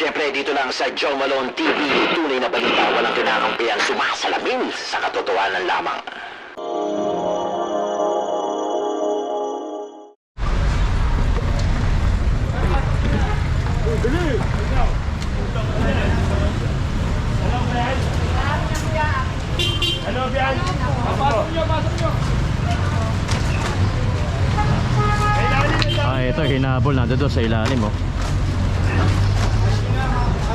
syempre dito lang sa Joe Malone TV. Tunay na balita, walang kinakampihan, sumasalamin sa katotohanan lamang. Ah, ito, hinabol na doon sa ilalim, oh.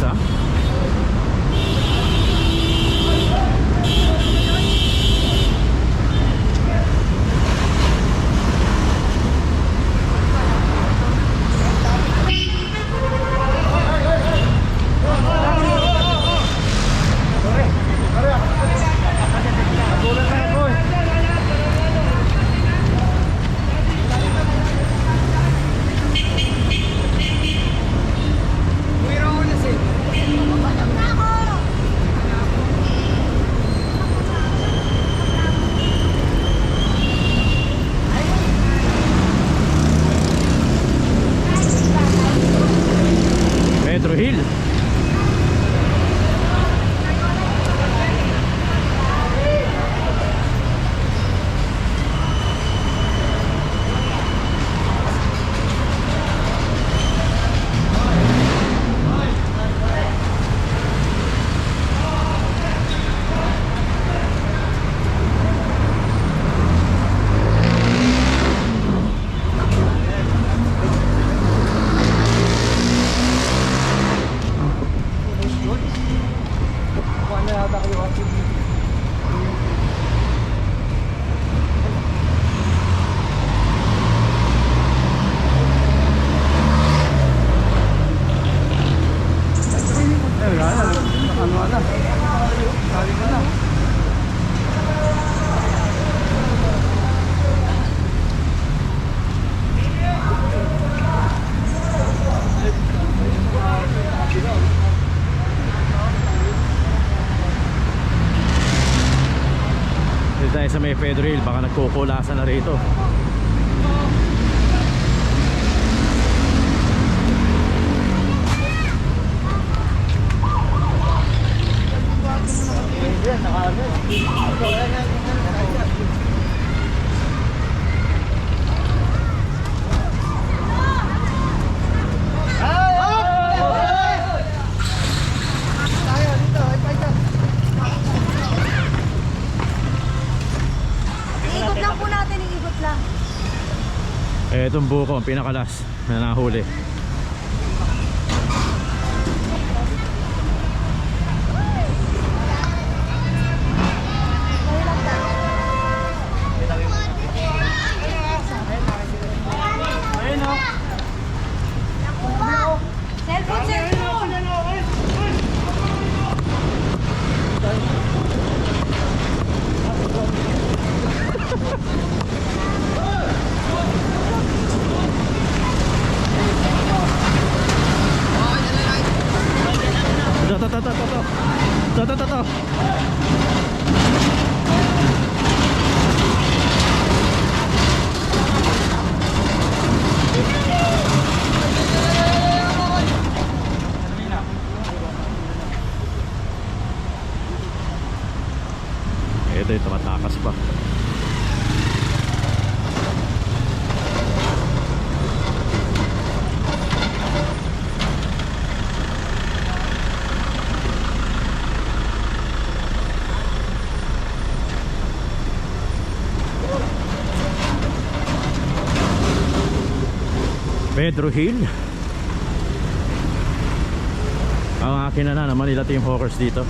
Ibiza tayo sa may Pedro baka nagkukulasan na rito. Iikot lang po natin, iikot lang. Eh, itong buko, ang pinakalas na nahuli. Pedro Hill. Ang akin na na Manila Team Hawkers dito?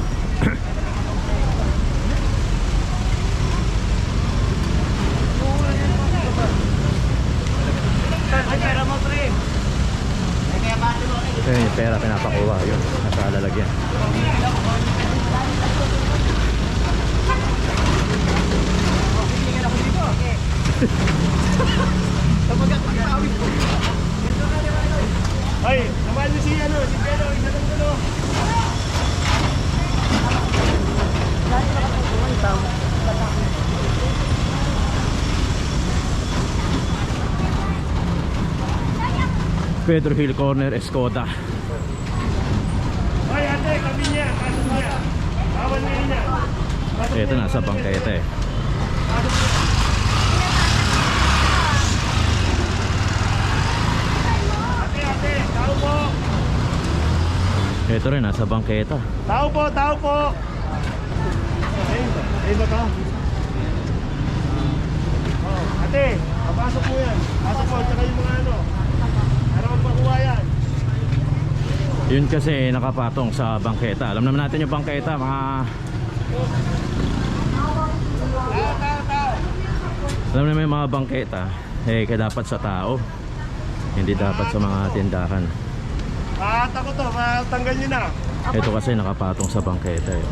Ito yung pera pinapakuha yun. Nasa lalagyan Ay, naman niyo si ano, si Pedro, isa ng gulo. Pedro Hill Corner Escoda Ay, ate, kami niya, kaso niya. Bawal niya niya. ito nasa bangketa eh Ate, ate, tao po. Ito rin nasa bangketa Tao po, tao po. Ay, ba ka? Ate, papasok po yan. Pasok po, tsaka yung mga ano. Para magpakuha yan. Yun kasi nakapatong sa bangketa. Alam naman natin yung bangketa, mga Tao, tao, tao. alam naman yung mga bangketa, eh kaya dapat sa tao. Hindi dapat sa mga tindahan. Mahata ko to, matanggal niyo na. Ito kasi nakapatong sa bangketa eh.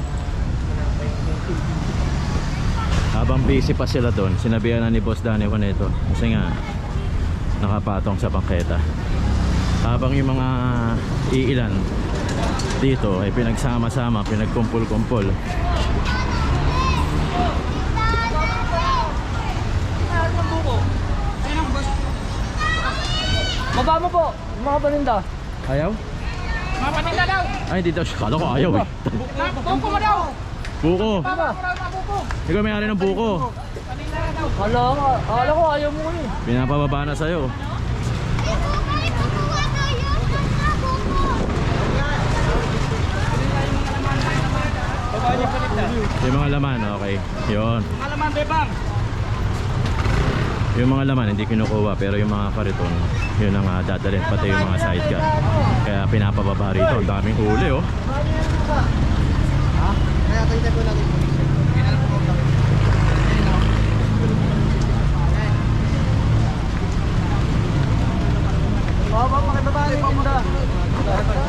Habang busy pa sila doon, sinabihan na ni Boss Danny Juaneto kasi nga nakapatong sa bangketa. Habang yung mga iilan dito ay pinagsama-sama, pinagkumpul-kumpul. Baba mo po, mga paninda. Ayaw? Mga paninda daw. Ay, hindi daw siya. Kala ko ayaw eh. Buko mo daw. Buko. Ikaw may ari ng buko. Hala, hala ko ayaw mo eh. Pinapababa na sa'yo. Yung mga laman, okay. Yun. Malaman, bebang. Yung mga laman hindi kinukuha pero yung mga kariton, yun ang uh, dadalhin pati yung mga sidecar. Kaya pinapababa rito. Ang daming huli oh. Kaya tayo ko natin. Baba, pakibaba rin pamunta. Ganyan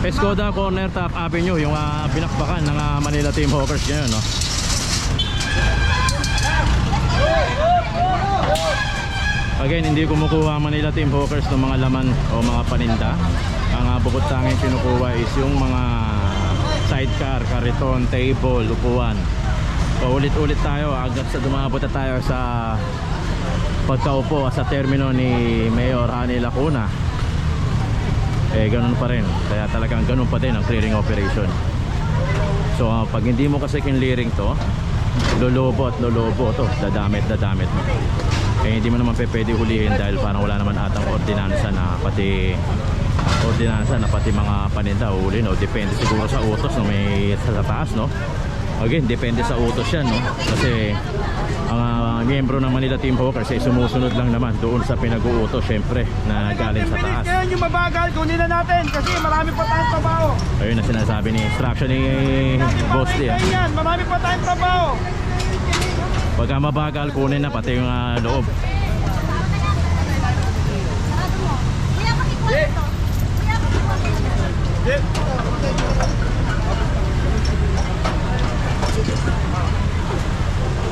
Escoda Corner Top Avenue, yung uh, binakbakan ng ah, Manila Team Hawkers ngayon, no? Again, hindi kumukuha Manila Team Hawkers ng mga laman o mga paninda. Ang uh, bukod tanging kinukuha is yung mga sidecar, kariton, table, upuan. Paulit-ulit tayo agad sa dumabot na tayo sa pagkaupo sa termino ni Mayor Hani Lacuna eh ganun pa rin. Kaya talagang ganun pa din ang clearing operation. So ah, pag hindi mo kasi kinlearing to lolobo at lolobo to. Dadamit dadamit mo. Eh hindi mo naman pe pwede hulihin dahil parang wala naman atang ordinansa na pati ordinansa na pati mga paninda huli no? Depende siguro sa utos no? May sa taas no? Again depende sa utos yan no? Kasi ang ah, miyembro ng Manila Team Hawkers ay sumusunod lang naman doon sa pinag-uutos syempre na galing sa taas Ngayon yung mabagal, kunin na natin kasi marami pa tayong trabaho. Ayun na sinasabi ni instruction ni Boss Lee. Ganyan, marami pa tayong trabaho. Pagka mabagal, kunin na pati yung ah, loob. Kuya,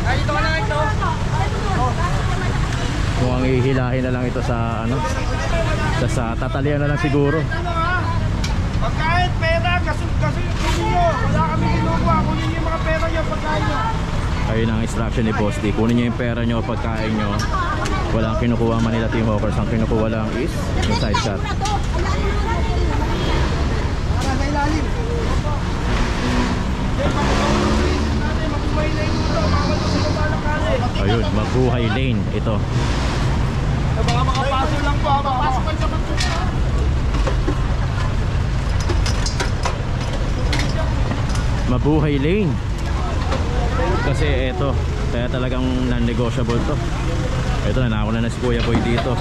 dito ka na ito. Kung ang ihilahin na lang ito sa ano, sa, sa tatalian na lang siguro. Pagkain, pera, kasi kasi kunin Wala kami kinukuha. Kunin niyo mga pera niyo pagkain niyo. Ayun ang instruction ni Boss D. Kunin niyo yung pera niyo pagkain niyo. Walang kinukuha Manila Team Hawkers. Ang kinukuha lang is yung side shot. Ayun, Mabuhay Lane. Ito. Baka makapasok lang po. Baka Mabuhay Lane. Kasi ito, kaya talagang non-negotiable to. Ito na, nauna na si Kuya Boy dito.